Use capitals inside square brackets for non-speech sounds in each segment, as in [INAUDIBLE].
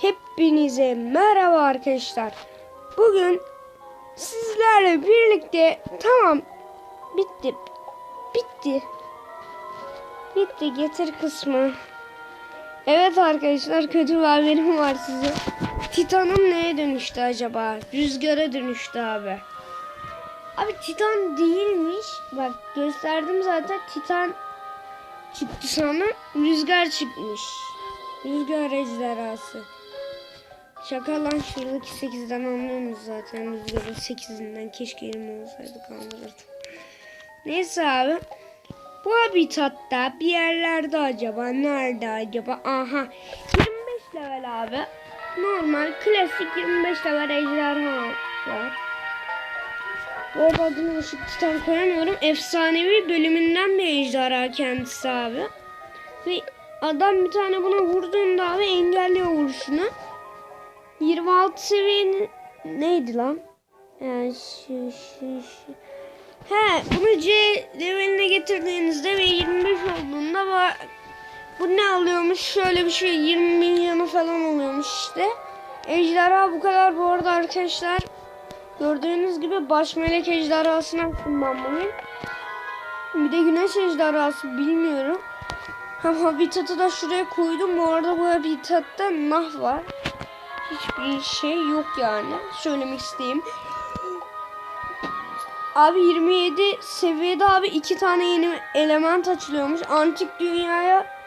Hepinize merhaba arkadaşlar. Bugün sizlerle birlikte tamam bitti. Bitti. Bitti getir kısmı. Evet arkadaşlar kötü bir haberim var size. Titan'ım neye dönüştü acaba? Rüzgara dönüştü abi. Abi Titan değilmiş. Bak gösterdim zaten Titan çıktı sonra rüzgar çıkmış. Rüzgar ejderhası. Şaka lan şuradaki 8'den anlıyorsunuz zaten rüzgarın 8'inden keşke elim olsaydı kandırırdım. Neyse abi. Bu habitatta bir yerlerde acaba nerede acaba? Aha 25 level abi. Normal klasik 25 level ejderha var. Bu arada adını ışık titan koyamıyorum. Efsanevi bölümünden bir ejderha kendisi abi. Ve adam bir tane buna vurduğunda abi engelliyor vuruşunu. 26 seviyenin neydi lan? Yani şu şu şu. He bunu C leveline getirdiğinizde ve 25 olduğunda bu, bu ne alıyormuş? Şöyle bir şey 20 milyonu falan oluyormuş işte. Ejderha bu kadar bu arada arkadaşlar. Gördüğünüz gibi baş melek ejderhasını attım ben bugün. Bir de güneş ejderhası bilmiyorum. Hem habitatı da şuraya koydum. Bu arada bu habitatta nah var. Hiçbir şey yok yani. Söylemek isteyeyim. Abi 27 seviyede abi iki tane yeni element açılıyormuş. Antik dünyaya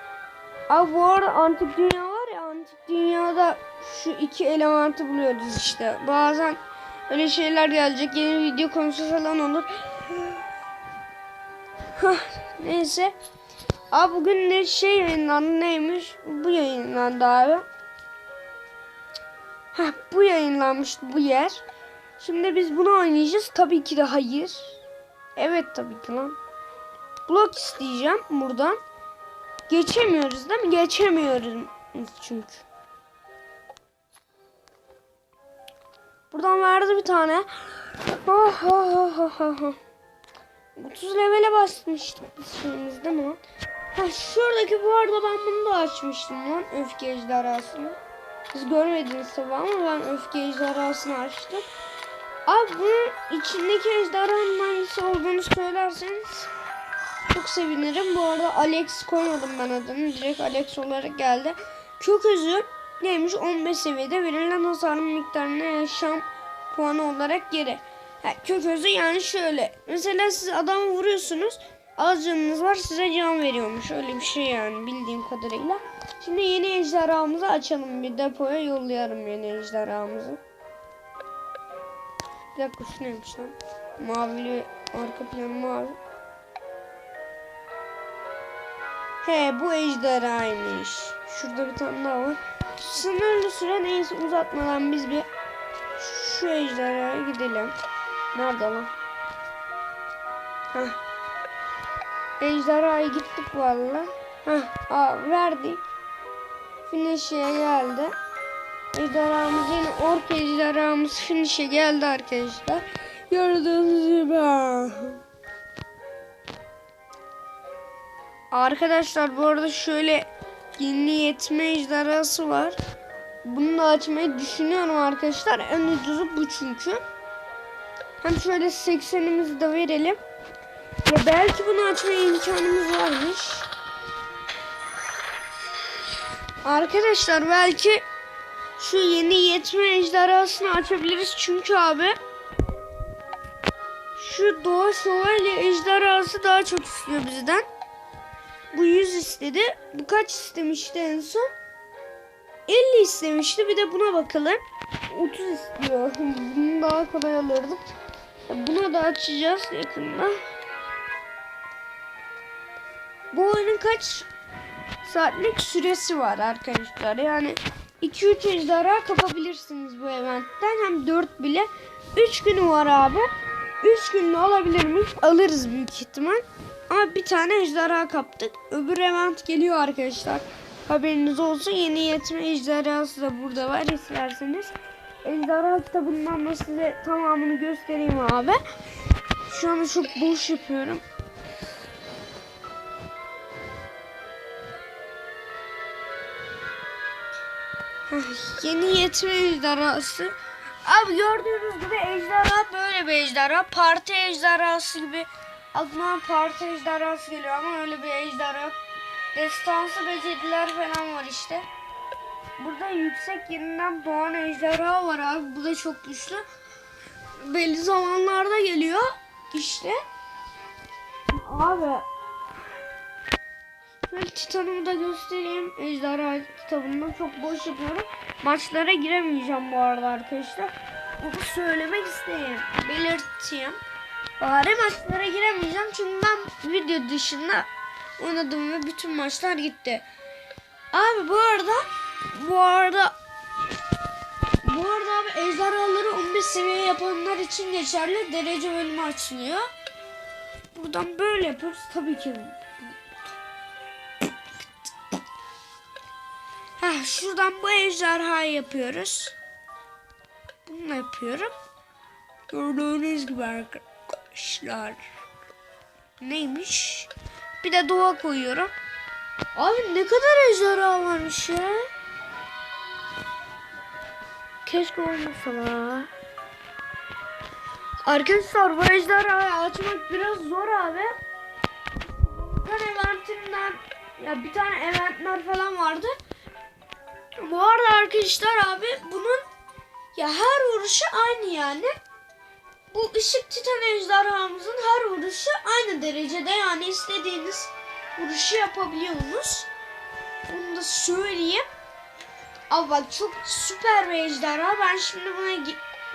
Abi bu arada antik dünya var ya antik dünyada şu iki elementi buluyoruz işte. Bazen öyle şeyler gelecek. Yeni video konusu falan olur. Neyse. Abi bugün ne şey yayınlandı neymiş? Bu yayınlandı abi. Heh, bu yayınlanmıştı bu yer. Şimdi biz bunu oynayacağız. Tabii ki de hayır. Evet tabii ki lan. Blok isteyeceğim buradan. Geçemiyoruz değil mi? Geçemiyoruz çünkü. Buradan verdi bir tane. Oh, oh, oh, oh, oh. 30 levele basmıştık biz şeyimiz değil mi lan? Ha şuradaki bu arada ben bunu da açmıştım lan öfke ejderhasını. Siz görmediniz tabi ama ben öfke ejderhasını açtım. Abi bunun içindeki ejderhanın hangisi olduğunu söylerseniz çok sevinirim. Bu arada Alex koymadım ben adını. Direkt Alex olarak geldi. Kök özü neymiş? 15 seviyede verilen hasarın miktarına yaşam puanı olarak geri. Ha, kök özü yani şöyle. Mesela siz adamı vuruyorsunuz. Az canınız var size can veriyormuş. Öyle bir şey yani bildiğim kadarıyla. Şimdi yeni ejderhamızı açalım. Bir depoya yollayalım yeni ejderhamızı. Bir dakika şu neymiş lan? Mavili arka plan mavi. He bu ejderhaymış. Şurada bir tane daha var. Sınırlı süre neyse uzatmadan biz bir şu ejderhaya gidelim. Nerede lan? Heh. Ejderhaya gittik valla. Heh, aa, verdik. Finish'e geldi. Ejderhamız yine ork ejderhamız finish'e geldi arkadaşlar. Gördüğünüz gibi. Arkadaşlar bu arada şöyle yeni yetme ejderhası var. Bunu da açmayı düşünüyorum arkadaşlar. En ucuzu bu çünkü. Hem şöyle 80'imizi de verelim. Ya belki bunu açmaya imkanımız varmış. Arkadaşlar belki şu yeni yetme ejderhasını açabiliriz. Çünkü abi şu doğa şövalye ejderhası daha çok istiyor bizden. Bu 100 istedi. Bu kaç istemişti en son? 50 istemişti. Bir de buna bakalım. 30 istiyor. Bunu daha kolay alırdık. Buna da açacağız yakında. Bu oyunun kaç saatlik süresi var arkadaşlar. Yani 2-3 ejderha kapabilirsiniz bu eventten. Hem 4 bile. 3 günü var abi. 3 günlü alabilir miyiz? Alırız büyük ihtimal. Ama bir tane ejderha kaptık. Öbür event geliyor arkadaşlar. Haberiniz olsun. Yeni yetme ejderhası da burada var isterseniz. Ejderha kitabından da size tamamını göstereyim abi. Şu anda çok boş yapıyorum. Yeni yetme ejderhası. Abi gördüğünüz gibi ejderha böyle bir ejderha. Parti ejderhası gibi. Aklıma parti ejderhası geliyor ama öyle bir ejderha. Destansı beceriler falan var işte. Burada yüksek yerinden doğan ejderha var abi. Bu da çok güçlü. Belli zamanlarda geliyor. İşte. Abi. Şöyle Titan'ımı da göstereyim. Ejderha kitabından çok boş yapıyorum. Maçlara giremeyeceğim bu arada arkadaşlar. Bunu söylemek isteyeyim. Belirteyim. Bari maçlara giremeyeceğim çünkü ben video dışında oynadım ve bütün maçlar gitti. Abi bu arada bu arada bu arada abi ejderhaları 15 seviye yapanlar için geçerli derece bölümü açılıyor. Buradan böyle yapıyoruz tabii ki. Heh, şuradan bu ejderhayı yapıyoruz. Bunu yapıyorum. Gördüğünüz gibi arkadaşlar. Neymiş? Bir de doğa koyuyorum. Abi ne kadar ejderha varmış ya. Keşke olmasa la. Arkadaşlar bu ejderhayı açmak biraz zor abi. Ben eventinden ya bir tane eventler falan vardı. Bu arada arkadaşlar abi bunun ya her vuruşu aynı yani. Bu ışık titan ejderhamızın her vuruşu aynı derecede yani istediğiniz vuruşu yapabiliyorsunuz. Bunu da söyleyeyim. Abi bak çok süper bir ejderha. Ben şimdi buna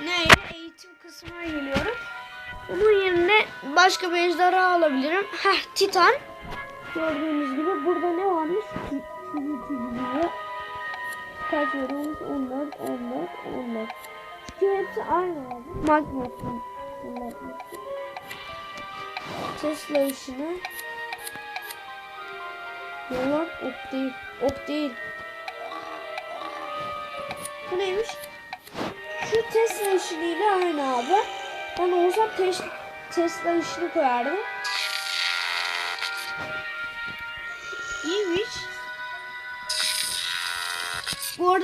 ne eğitim kısmına geliyorum. Bunun yerine başka bir ejderha alabilirim. Heh titan. Gördüğünüz gibi burada ne varmış? Çizgi Kaç veriyormuş? 14, 14, 14. Çünkü hepsi aynı abi. Magnus'un. Tesla işini. Yalan ok değil. Ok değil. Bu neymiş? Şu Tesla işiniyle aynı abi. Ben olsam tes Tesla işini koyardım.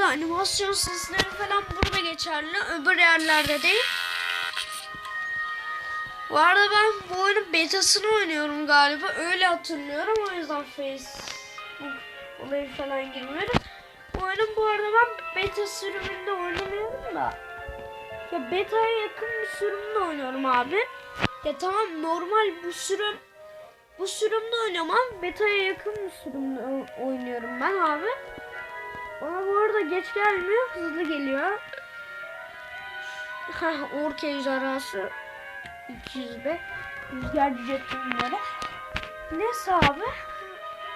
Animasyon sesleri falan burada geçerli. Öbür yerlerde değil. Bu arada ben bu oyunun betasını oynuyorum galiba. Öyle hatırlıyorum. O yüzden Facebook olayı falan girmiyorum. Bu oyunun bu arada ben beta sürümünde oynamıyorum da. Ya beta'ya yakın bir sürümde oynuyorum abi. Ya tamam normal bu sürüm bu sürümde oynamam. Beta'ya yakın bir sürümde oynuyorum ben abi. Bana bu arada geç gelmiyor. Hızlı geliyor. Heh, ork ejderhası 200 be. Rüzgar jetonları. Neyse abi.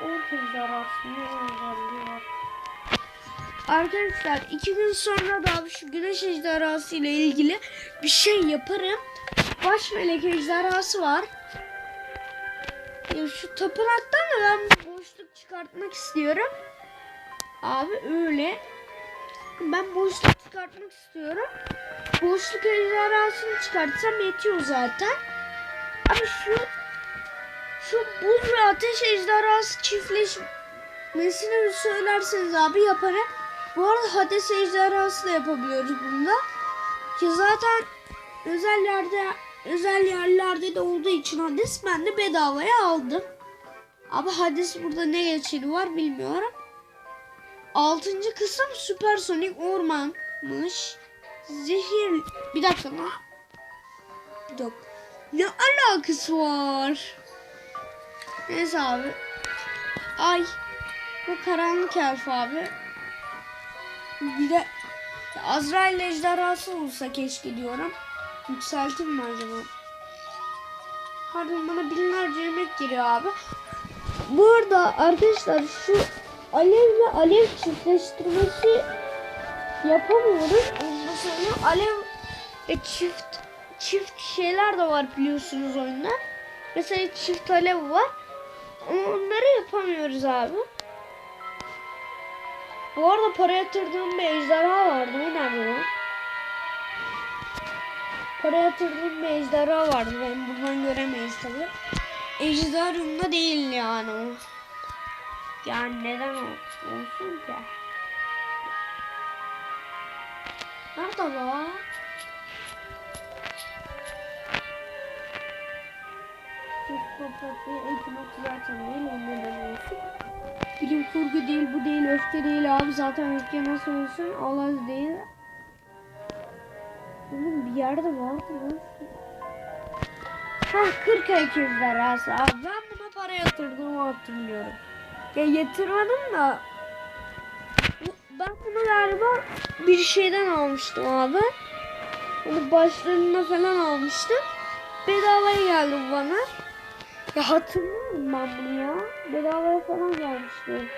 Ork ejderhası ne var. Arkadaşlar iki gün sonra da abi şu güneş ejderhası ile ilgili bir şey yaparım. Baş melek ejderhası var. Ya şu tapınaktan da ben boşluk çıkartmak istiyorum. Abi öyle. Ben boşluk çıkartmak istiyorum. Boşluk ejderhasını çıkartsam yetiyor zaten. Abi şu şu buz ve ateş ejderhası çiftleşmesini söylerseniz abi yaparım. Bu arada Hades ejderhası da yapabiliyoruz bunda. Ki zaten özel yerde özel yerlerde de olduğu için Hades ben de bedavaya aldım. Ama Hades burada ne geçeni var bilmiyorum. Altıncı kısım süpersonik ormanmış. Zehir... Bir dakika lan. Bir. Ne alakası var? Neyse abi. Ay. Bu karanlık elf abi. Bir de Azrail ejderhası olsa keşke diyorum. Yükseltim mi acaba? Harbiden bana binlerce yemek giriyor abi. Bu arada arkadaşlar şu alev ve alev çiftleştirmesi yapamıyoruz. Onu da söyleyeyim. Alev ve çift çift şeyler de var biliyorsunuz oyunda. Mesela çift alev var. Ama onları yapamıyoruz abi. Bu arada para yatırdığım bir ejderha vardı. Lan? Para yatırdığım bir ejderha vardı. Ben buradan göremeyiz tabi. Ejderhamda değil yani. Yani neden olsun, ki? Nerede la? Psikopatı ekmek zaten değil onlardan olsun. Bilim kurgu değil bu değil öfke değil abi zaten öfke nasıl olsun Allah değil. Bunun bir yerde vardı lan. Hah 40 ekizler arası abi ben buna para yatırdığımı hatırlıyorum. Ya yatırmadım da ben bunu galiba bir şeyden almıştım abi. Bunu başlarında falan almıştım. Bedavaya geldi bana. Ya hatırlıyorum ben bunu ya. Bedavaya falan gelmişti.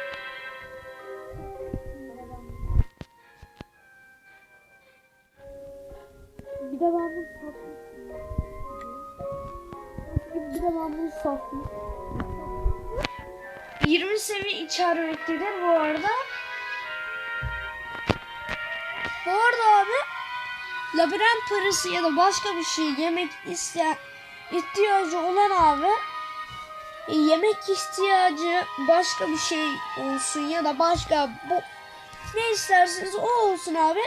Bir de ben bunu satmıştım. Bir de ben bunu satmıştım. 20 seviye içermektedir bu arada. Bu arada abi labirent parası ya da başka bir şey yemek isteyen ihtiyacı olan abi e, yemek ihtiyacı başka bir şey olsun ya da başka bu ne isterseniz o olsun abi.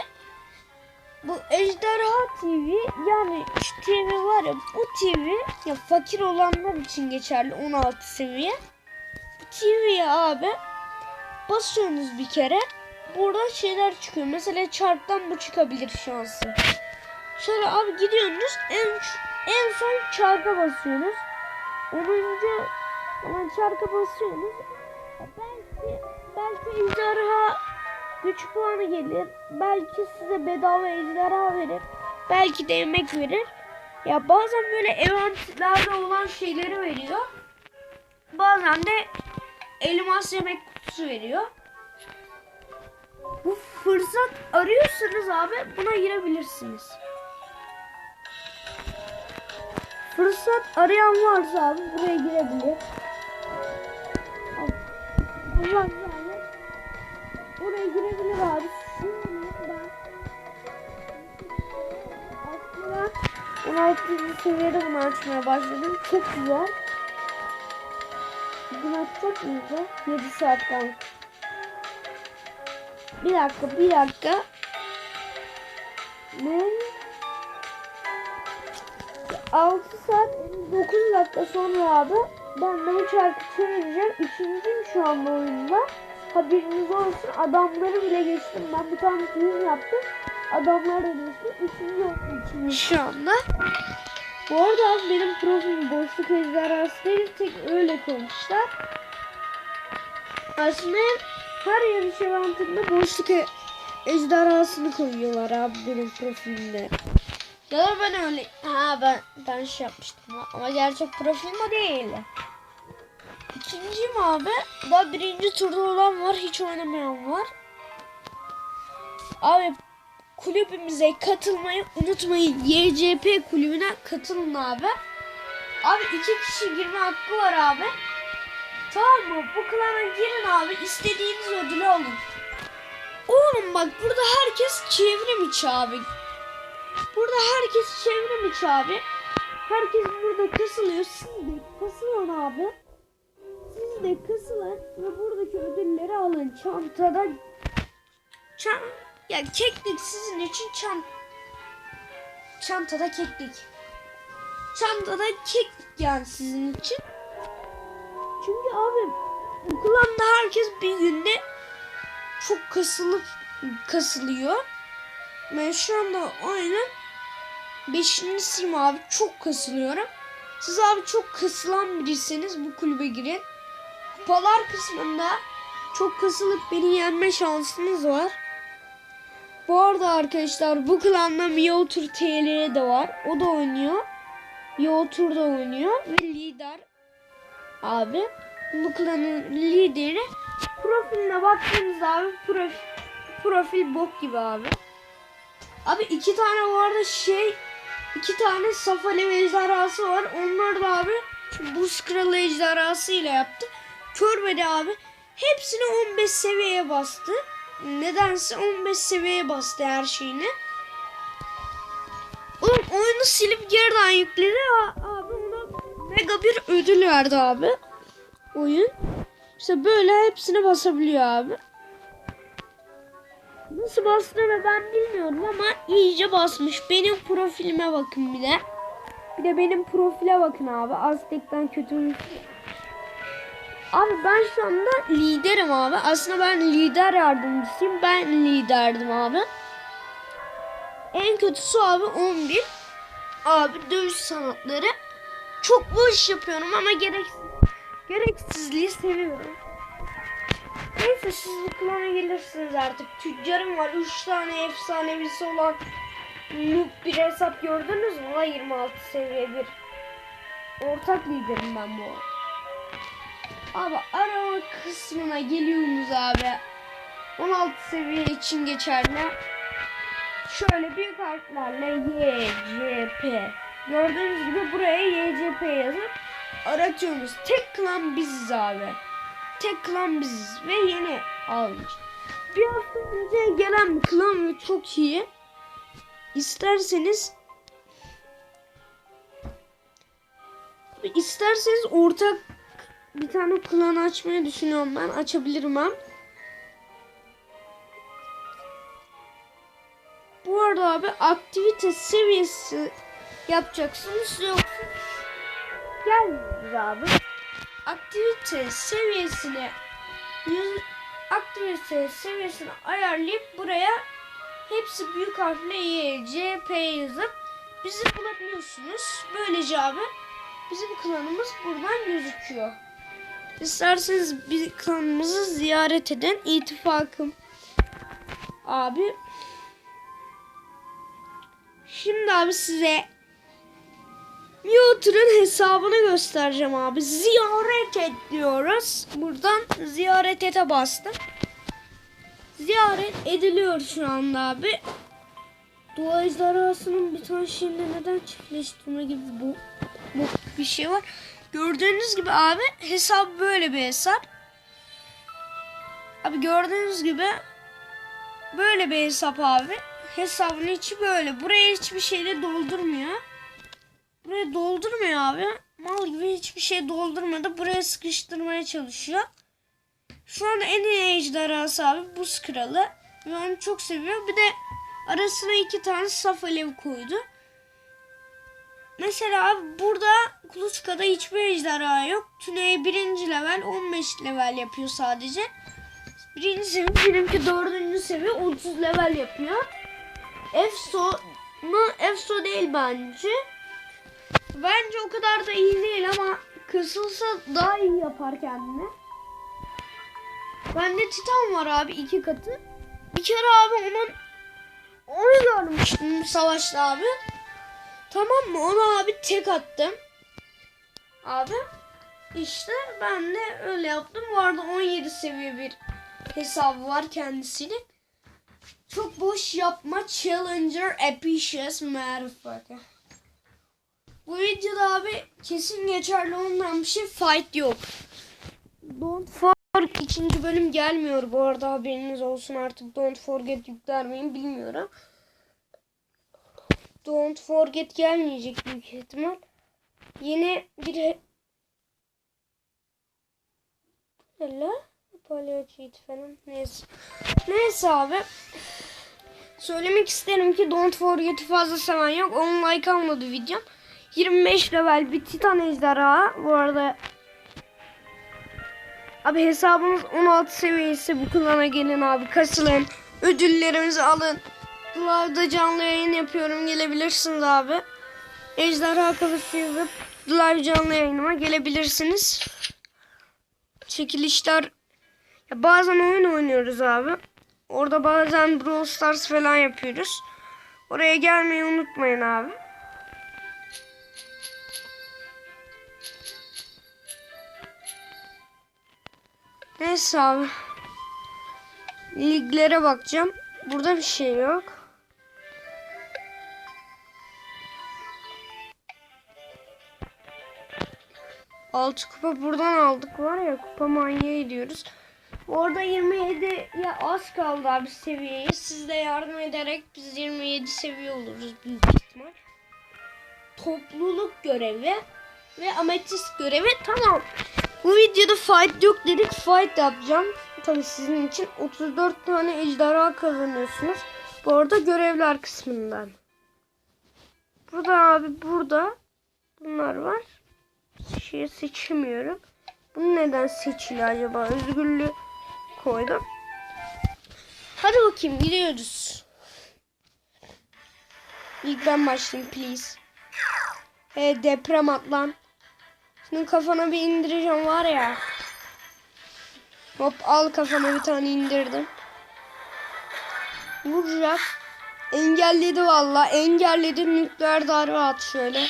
Bu Ejderha TV yani şu TV var ya bu TV ya fakir olanlar için geçerli 16 seviye. TV'ye abi basıyorsunuz bir kere buradan şeyler çıkıyor. Mesela çarktan bu çıkabilir şansı. Şöyle abi gidiyorsunuz en en son çarka basıyorsunuz. 10. olan çarka basıyorsunuz. Belki belki ejderha güç puanı gelir. Belki size bedava ejderha verir. Belki de yemek verir. Ya bazen böyle eventlerde olan şeyleri veriyor. Bazen de elmas yemek kutusu veriyor. Bu fırsat arıyorsanız abi buna girebilirsiniz. Fırsat arayan varsa abi buraya girebilir. Allah abi. Buraya girebilir abi. Şimdi ben aslında 16. seviyede bunu açmaya başladım. Çok güzel. Bugün açacak mıyız ya? 7 saat kaldı. Bir dakika, bir dakika. Ne? 6 saat 9 dakika sonra abi ben de bu çarkı çevireceğim. Üçüncüyüm şu anda oyunda. Haberiniz olsun. Adamları bile geçtim. Ben bir tane film yaptım. Adamlar da geçtim. Oldum üçüncü şu anda. Bu arada benim profilim boşluk ejderhası değil. Tek öyle koymuşlar. Aslında her yarış eventinde boşluk e- ejderhasını koyuyorlar abi benim profilimde. Ya da ben öyle ha ben ben şey yapmıştım ama gerçek profilim o değil. İkinciyim abi. Daha birinci turda olan var. Hiç oynamayan var. Abi kulübümüze katılmayı unutmayın. YCP kulübüne katılın abi. Abi iki kişi girme hakkı var abi. Tamam mı? Bu klana girin abi. İstediğiniz ödülü alın. Oğlum bak burada herkes çevrim içi abi. Burada herkes çevrim içi abi. Herkes burada kasılıyor. Siz de kasılın abi. Siz de kasılın ve buradaki ödülleri alın. Çantada çan ya keklik sizin için çan çantada keklik. Çantada keklik yani sizin için. Çünkü abi bu klanda herkes bir günde çok kasılıp kasılıyor. Ben şu anda oyunun 5. sim abi çok kasılıyorum. Siz abi çok kasılan biriyseniz bu kulübe girin. Kupalar kısmında çok kasılıp beni yenme şansınız var. Bu arada arkadaşlar bu klanda Miotur TL de var. O da oynuyor. Miotur da oynuyor ve lider abi. Bu klanın lideri. Profiline baktığınızda abi profil, profil bok gibi abi. Abi iki tane bu arada şey iki tane saf alev ejderhası var. Onlar da abi buz kralı ejderhası ile yaptı. Körbedi abi. Hepsini 15 seviyeye bastı. Nedense 15 seviyeye bastı her şeyini. Oğlum oyunu silip geriden yükledi. Abi ona mega bir ödül verdi abi. Oyun. İşte böyle hepsini basabiliyor abi. Nasıl bastığını ben bilmiyorum ama iyice basmış. Benim profilime bakın bir de. Bir de benim profile bakın abi. Aztek'ten kötü Abi ben şu anda liderim abi. Aslında ben lider yardımcısıyım. Ben liderdim abi. En kötüsü abi 11. Abi dövüş sanatları. Çok bu iş yapıyorum ama gereksiz, gereksizliği seviyorum. Neyse siz bu klana gelirsiniz artık. Tüccarım var. 3 tane efsanevisi olan noob bir hesap gördünüz mü? La 26 seviye bir. Ortak liderim ben bu arada. Abi arama kısmına geliyorsunuz abi. 16 seviye için geçerli. Şöyle büyük harflerle Y, C, P. Gördüğünüz gibi buraya Y, C, P yazıp aratıyorsunuz. Tek klan biziz abi. Tek klan biziz ve yeni almış. Bir hafta önce gelen bir klan ve çok iyi. İsterseniz isterseniz ortak bir tane klan açmayı düşünüyorum ben. Açabilirim ben. Bu arada abi aktivite seviyesi yapacaksınız yoksa gelmiyoruz abi. Aktivite seviyesini yüz, aktivite seviyesini ayarlayıp buraya hepsi büyük harfle Y, C, P yazıp bizi bulabiliyorsunuz. Böylece abi bizim klanımız buradan gözüküyor. İsterseniz bir klanımızı ziyaret edin. İttifakım. Abi. Şimdi abi size YouTube'un hesabını göstereceğim abi. Ziyaret et diyoruz. Buradan ziyaret ete bastım. Ziyaret ediliyor şu anda abi. Dua ejderhasının bir tane şeyinde neden çiftleştirme gibi bu, bu bir şey var. Gördüğünüz gibi abi hesap böyle bir hesap. Abi gördüğünüz gibi böyle bir hesap abi. Hesabın içi böyle. Buraya hiçbir şeyle doldurmuyor. Buraya doldurmuyor abi. Mal gibi hiçbir şey doldurmadı. Buraya sıkıştırmaya çalışıyor. Şu anda en iyi ejderhası abi buz kralı. Onu çok seviyor. Bir de arasına iki tane saf alev koydu. Mesela abi burada Kuluçka'da hiçbir ejderha yok. Tüney birinci level 15 level yapıyor sadece. Birinci seviye benimki dördüncü seviye 30 level yapıyor. Efso mu? Efso değil bence. Bence o kadar da iyi değil ama kısılsa daha iyi yapar kendini. Bende Titan var abi iki katı. Bir kere abi onun onu görmüştüm savaşta abi. Tamam mı? Ona abi tek attım. Abi işte ben de öyle yaptım. Bu arada 17 seviye bir hesabı var kendisinin. Çok boş yapma Challenger Epicious Motherfucker. Bu videoda abi kesin geçerli olmayan bir şey fight yok. Don't forget ikinci bölüm gelmiyor bu arada haberiniz olsun artık Don't Forget yükler miyim bilmiyorum. Don't Forget gelmeyecek büyük ihtimal. Yeni bir he- Hala palyaçıydı falan. Neyse. Neyse abi. Söylemek isterim ki Don't Forget'i fazla seven yok. Onun like almadı videom. 25 level bir titan ejderha. Bu arada Abi hesabımız 16 seviyesi. Bu klana gelin abi. Kasılın. Ödüllerimizi alın. Live'da canlı yayın yapıyorum. Gelebilirsiniz abi. Ejderha kafası yazıp live canlı yayınıma gelebilirsiniz. Çekilişler ya bazen oyun oynuyoruz abi. Orada bazen Brawl Stars falan yapıyoruz. Oraya gelmeyi unutmayın abi. Neyse abi. Liglere bakacağım. Burada bir şey yok. Altı kupa buradan aldık var ya kupa manyağı diyoruz. Orada 27 ya az kaldı abi seviyeye. Siz de yardım ederek biz 27 seviye oluruz büyük ihtimal. Topluluk görevi ve ametist görevi tamam. Bu videoda fight yok dedik fight yapacağım. tabii sizin için 34 tane ejderha kazanıyorsunuz. Bu arada görevler kısmından. Burada abi burada bunlar var. Şey seçemiyorum. Bu neden seçili acaba? Özgürlüğü koydum. Hadi bakayım gidiyoruz. İlk ben başlayayım please. He deprem atlan. Senin kafana bir indireceğim var ya. Hop al kafana bir tane indirdim. Vuracak. Engelledi valla. Engelledi. Nükleer darbe at şöyle.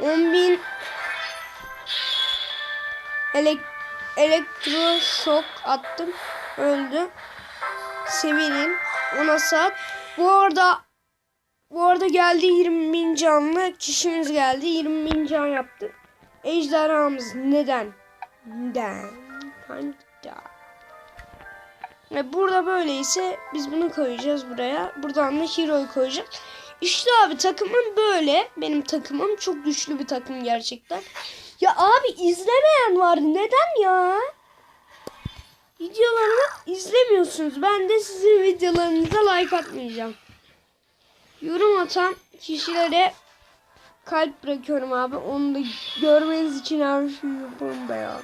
10.000 Elek elektroşok attım. Öldü. Severin. Ona sat. Bu arada bu arada geldi 20 bin canlı kişimiz geldi. 20 bin can yaptık. Ejderhamız neden? Neden? Neden? Ve burada böyleyse biz bunu koyacağız buraya. Buradan da Hero'yu koyacağız. İşte abi takımım böyle. Benim takımım çok güçlü bir takım gerçekten. Ya abi izlemeyen var. Neden ya? Videolarımı izlemiyorsunuz. Ben de sizin videolarınıza like atmayacağım. Yorum atan kişilere kalp bırakıyorum abi. Onu da görmeniz için her şeyi yapıyorum da ya.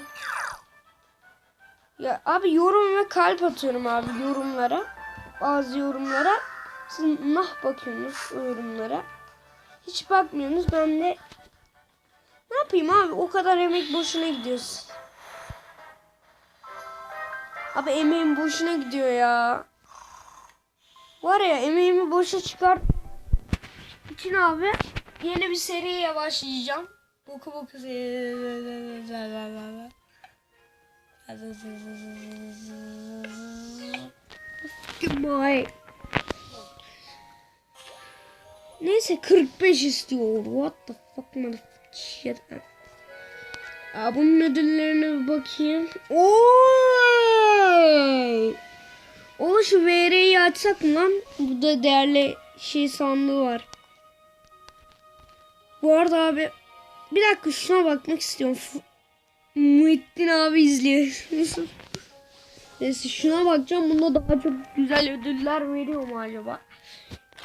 Ya abi yorum ve kalp atıyorum abi yorumlara. Bazı yorumlara. Siz nah bakıyorsunuz yorumlara. Hiç bakmıyorsunuz. Ben de ne yapayım abi o kadar emek boşuna gidiyoruz. Abi emeğim boşuna gidiyor ya. Var ya emeğimi boşa çıkart. için abi yeni bir seriye başlayacağım. Boku boku Goodbye. Neyse 45 istiyor. What the fuck motherfucker shit. Aa, bunun ödüllerine bir bakayım. Oy! O şu VR'yi açsak mı lan? Burada değerli şey sandığı var. Bu arada abi bir dakika şuna bakmak istiyorum. F- Muhittin abi izliyor. [LAUGHS] Neyse şuna bakacağım. Bunda daha çok güzel ödüller veriyor mu acaba?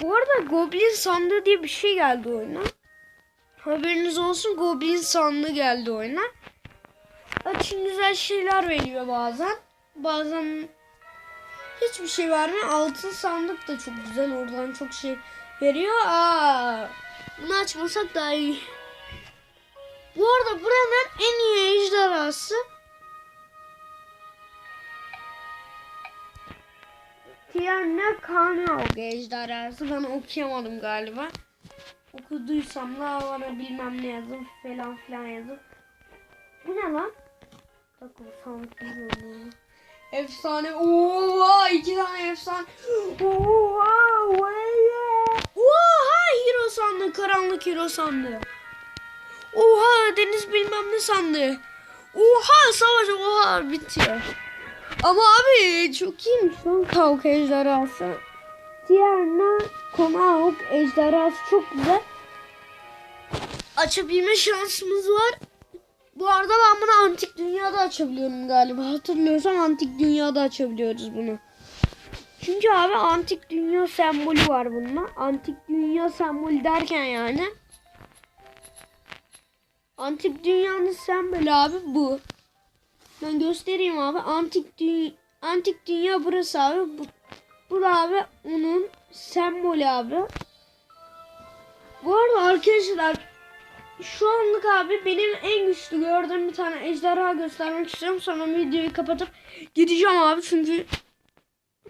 Bu arada Goblin sandığı diye bir şey geldi oyuna. Haberiniz olsun Goblin sandığı geldi oyuna. Açın güzel şeyler veriyor bazen. Bazen hiçbir şey vermiyor. Altın sandık da çok güzel. Oradan çok şey veriyor. Aa, bunu açmasak daha iyi. Bu arada buranın en iyi ejderhası Tiana Kanaog ejderhası. Ben okuyamadım galiba. Okuduysam da bana bilmem ne yazın falan filan yazın. Bu ne lan? Bak o sandık bilmiyorum. Efsane. Oha iki tane efsane. Oha. Oha hero sandığı. Karanlık hero sandığı. Oha deniz bilmem ne sandığı. Oha savaş oha bitiyor. Ama abi çok iyiymiş lan Kavuk ejderhası. Diğerine Konağuk ejderhası çok güzel. Açabilme şansımız var. Bu arada ben bunu antik dünyada açabiliyorum galiba. Hatırlıyorsam antik dünyada açabiliyoruz bunu. Çünkü abi antik dünya sembolü var bununla. Antik dünya sembolü derken yani. Antik dünyanın sembolü abi bu. Ben göstereyim abi. Antik dünya, antik dünya burası abi. Bu, bu da abi onun sembolü abi. Bu arada arkadaşlar şu anlık abi benim en güçlü gördüğüm bir tane ejderha göstermek istiyorum. Sonra videoyu kapatıp gideceğim abi çünkü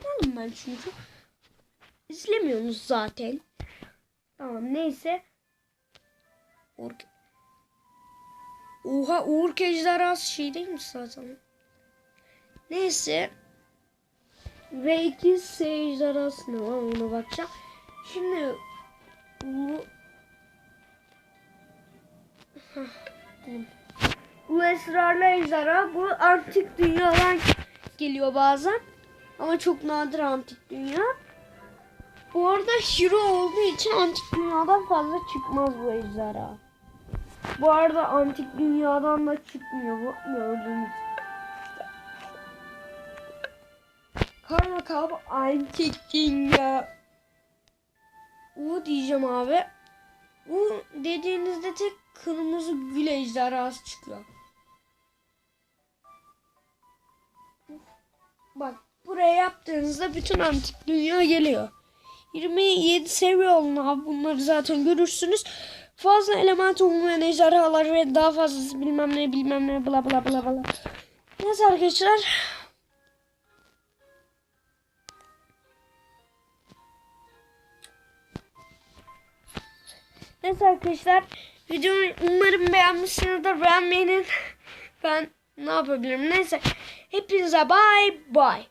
Anladım ben çünkü. İzlemiyorsunuz zaten. Tamam neyse. Ork Oha Uğur ejderhası şey değilmiş zaten. Neyse. Ve iki ejderhası ne var ona bakacağım. Şimdi bu bu esrarlı ejderha bu antik dünyadan geliyor bazen. Ama çok nadir antik dünya. Bu arada hero olduğu için antik dünyadan fazla çıkmaz bu ejderha. Bu arada antik dünyadan da çıkmıyor bu gördüğünüz. Karma kab I'm kicking ya. U diyeceğim abi. U dediğinizde tek kırmızı gül ejderhası çıkıyor. Bak buraya yaptığınızda bütün antik dünya geliyor. 27 seviye olun abi bunları zaten görürsünüz. Fazla element olmayan ejderhalar ve daha fazlası bilmem ne bilmem ne bla bla bla bla. Neyse arkadaşlar. Neyse arkadaşlar videomu umarım beğenmişsinizdir. Beğenmeyin. [LAUGHS] Ben ne yapabilirim? Neyse. Hepinize bye bye.